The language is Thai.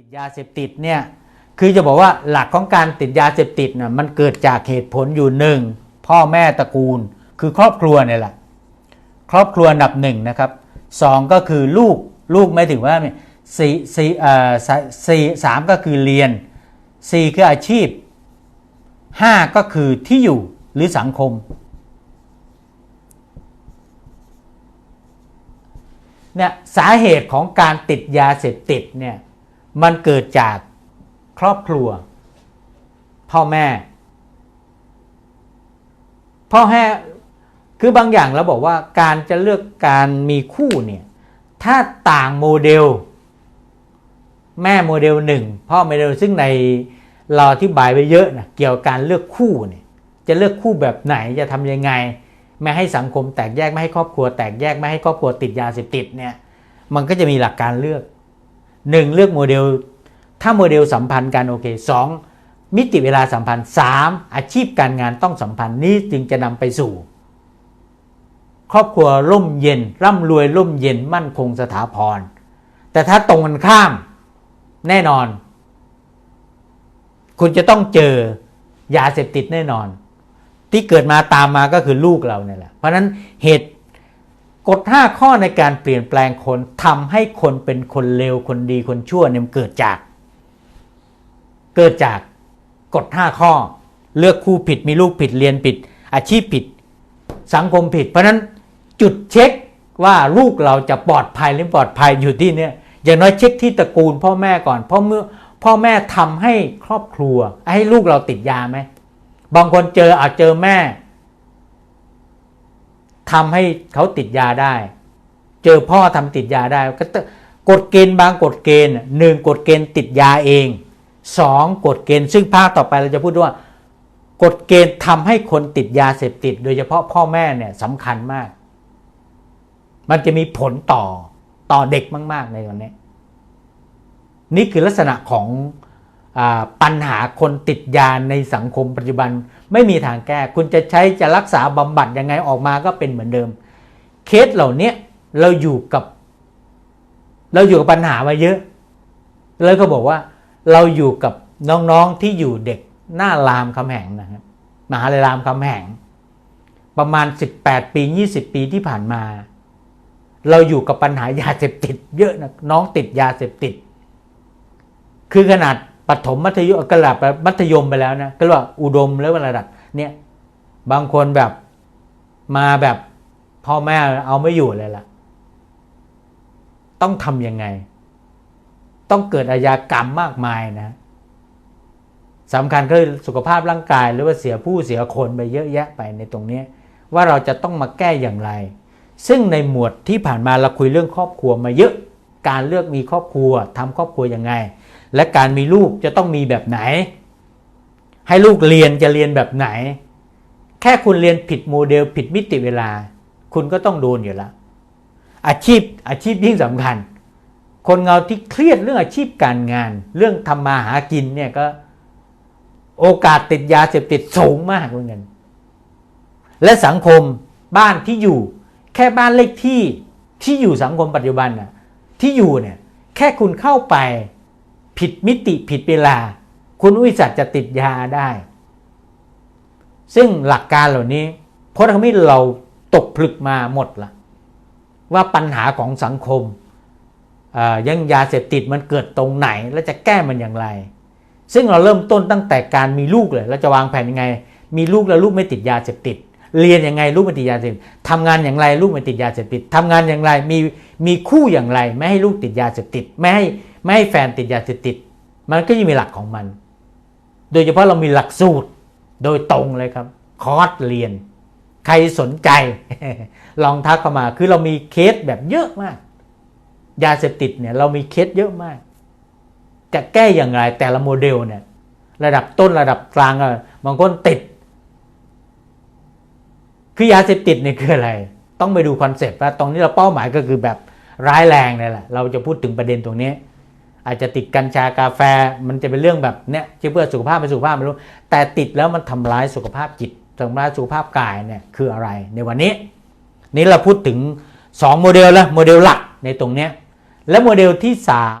ติดยาเสพติดเนี่ยคือจะบอกว่าหลักของการติดยาเสพติดน่ะมันเกิดจากเหตุผลอยู่หนึ่งพ่อแม่ตระกูล คือครอบครัวเนี่ยแหละครอบครัวอันดับหนึ่งนะครับสองก็คือลูกลูกไม่ถึงว่าสี่สี่เอ่อสสี่สามก็คือเรียนสี่คืออาชีพห้าก็คือที่อยู่หรือสังคมเนี่ยสาเหตุของการติดยาเสพติดเนี่ย มันเกิดจากครอบครัว พ่อแม่ พ่อแม่คือบางอย่างเราบอกว่าการจะเลือกการมีคู่เนี่ยถ้าต่างโมเดล แม่โมเดลหนึ่งพ่อโมเดลซึ่งในเราอธิบายไปเยอะนะเกี่ยวกับการเลือกคู่เนี่ยจะเลือกคู่แบบไหนจะทำยังไง ไม่ให้สังคมแตกแยกไม่ให้ครอบครัว แตกแยกไม่ให้ครอบครัวติดยาเสพติดเนี่ยมันก็จะมีหลักการเลือก หนึ่งเลือกโมเดล ถ้าโมเดลสัมพันธ์กันโอเคสองมิติเวลาสัมพันธ์สามอาชีพการงานต้องสัมพันธ์นี้จึงจะนำไปสู่ ครอบครัวร่มเย็น ร่ำรวยร่มเย็นมั่นคงสถาพร แต่ถ้าตรงกันข้าม แน่นอน คุณจะต้องเจอยาเสพติดแน่นอน ที่เกิดมาตามมาก็คือลูกเราเนี่ยแหละเพราะฉะนั้นเหตุ กฎ5ข้อในการเปลี่ยนแปลงคนทำให้คนเป็นคนเลวคนดีคนชั่วเนี่ยเกิดจาก เกิดจากกฎ5ข้อ เลือกคู่ผิดมีลูกผิดเรียนผิด อาชีพผิด สังคมผิด เพราะฉะนั้นจุดเช็คว่าลูกเราจะปลอดภัยหรือปลอดภัยอยู่ที่เนี่ยอย่างน้อยเช็คที่ตระกูลพ่อแม่ก่อนเพราะเมื่อพ่อแม่ทำให้ครอบครัว ให้ลูกเราติดยาไหมบางคนเจออาจเจอแม่ ทำให้เขาติดยาได้ เจอพ่อทำติดยาได้ก็กฎเกณฑ์บางกฎเกณฑ์หนึ่งกฎเกณฑ์ติดยาเองสองกฎเกณฑ์ซึ่งภาคต่อไปเราจะพูดว่ากฎเกณฑ์ทำให้คนติดยาเสพติด โดยเฉพาะพ่อแม่เนี่ยสำคัญมาก มันจะมีผลต่อต่อเด็กมาก ๆ ในวันนี้ นี่คือลักษณะของ ปัญหาคนติดยาในสังคมปัจจุบันไม่มีทางแก้ คุณจะใช้จะรักษาบำบัดยังไงออกมาก็เป็นเหมือนเดิม เคสเหล่านี้เราอยู่กับ เราอยู่กับปัญหามาเยอะแล้วก็บอกว่าเราอยู่กับน้องๆที่อยู่เด็กหน้ารามคำแหงนะครับมหาลัยรามคำแหง ประมาณ 18 ปี 20 ปีที่ผ่านมา เราอยู่กับปัญหายาเสพติด เยอะนะน้องติดยาเสพติด คือขนาด ปฐมมัธยมกระดับมัธยมไปแล้วนะก็เรียกว่าอุดมแล้วระดับเนี่ยบางคนแบบมาแบบพ่อแม่เอาไม่อยู่เลยล่ะ ต้องทำยังไง ต้องเกิดอาญากรรมมากมายนะสำคัญก็คือสุขภาพร่างกายหรือว่าเสียผู้เสียคนไปเยอะแยะไปในตรงนี้ ว่าเราจะต้องมาแก้อย่างไร ซึ่งในหมวดที่ผ่านมาเราคุยเรื่องครอบครัวมาเยอะ การเลือกมีครอบครัวทำครอบครัวยังไง และการมีลูกจะต้องมีแบบไหน ให้ลูกเรียนจะเรียนแบบไหน แค่คุณเรียนผิดโมเดลผิดมิติเวลา คุณก็ต้องโดนอยู่แล้ว อาชีพอาชีพยิ่งสำคัญ คนเงาที่เครียดเรื่องอาชีพการงาน เรื่องทำมาหากินเนี่ยก็โอกาสติดยาเสพติดสูงมากเหมือนกัน และสังคมบ้านที่อยู่ แค่บ้านเลขที่ที่อยู่สังคมปัจจุบันน่ะที่อยู่เนี่ยแค่คุณเข้าไป ผิดมิติผิดเวลา คุณวิสัชจะติดยาได้ ซึ่งหลักการเหล่านี้เพราะทำให้เราตกผลึกมาหมดละว่าปัญหาของสังคมยังยาเสพติดมันเกิดตรงไหน และจะแก้มันอย่างไร ซึ่งเราเริ่มต้นตั้งแต่การมีลูกเลยเราจะวางแผนยังไง มีลูกแล้วลูกไม่ติดยาเสพติด เรียนยังไงลูกไม่ติดยาเสพติดทำงานอย่างไรลูกไม่ติดยาเสพติดทำงานอย่างไรมีมีคู่อย่างไร ไม่ให้ลูกติดยาเสพติด ไม่ให้ ไม่ให้แฟนติดยาเสพติด มันก็จะมีหลักของมัน โดยเฉพาะเรามีหลักสูตรโดยตรงเลยครับ คอร์สเรียน ใครสนใจ ลองทักเข้ามา คือเรามีเคสแบบเยอะมาก ยาเสพติดเนี่ยเรามีเคสเยอะมาก จะแก้อย่างไรแต่ละโมเดลเนี่ย ระดับต้นระดับกลางอะบางคนติด คือยาเสพติดเนี่ยคืออะไร ต้องไปดูคอนเซปต์ว่าตรงนี้เราเป้าหมายก็คือแบบร้ายแรงนี่แหละ เราจะพูดถึงประเด็นตรงนี้ อาจจะติดกัญชากาแฟมันจะเป็นเรื่องแบบเนี้ยที่เพื่อสุขภาพเป็นสุขภาพไม่รู้ แต่ติดแล้วมันทำร้ายสุขภาพจิตทำร้ายสุขภาพกายเนี่ยคืออะไรในวันนี้ นี่เราพูดถึง 2 โมเดลแล้วโมเดลหลักในตรงเนี้ยและโมเดลที่ 3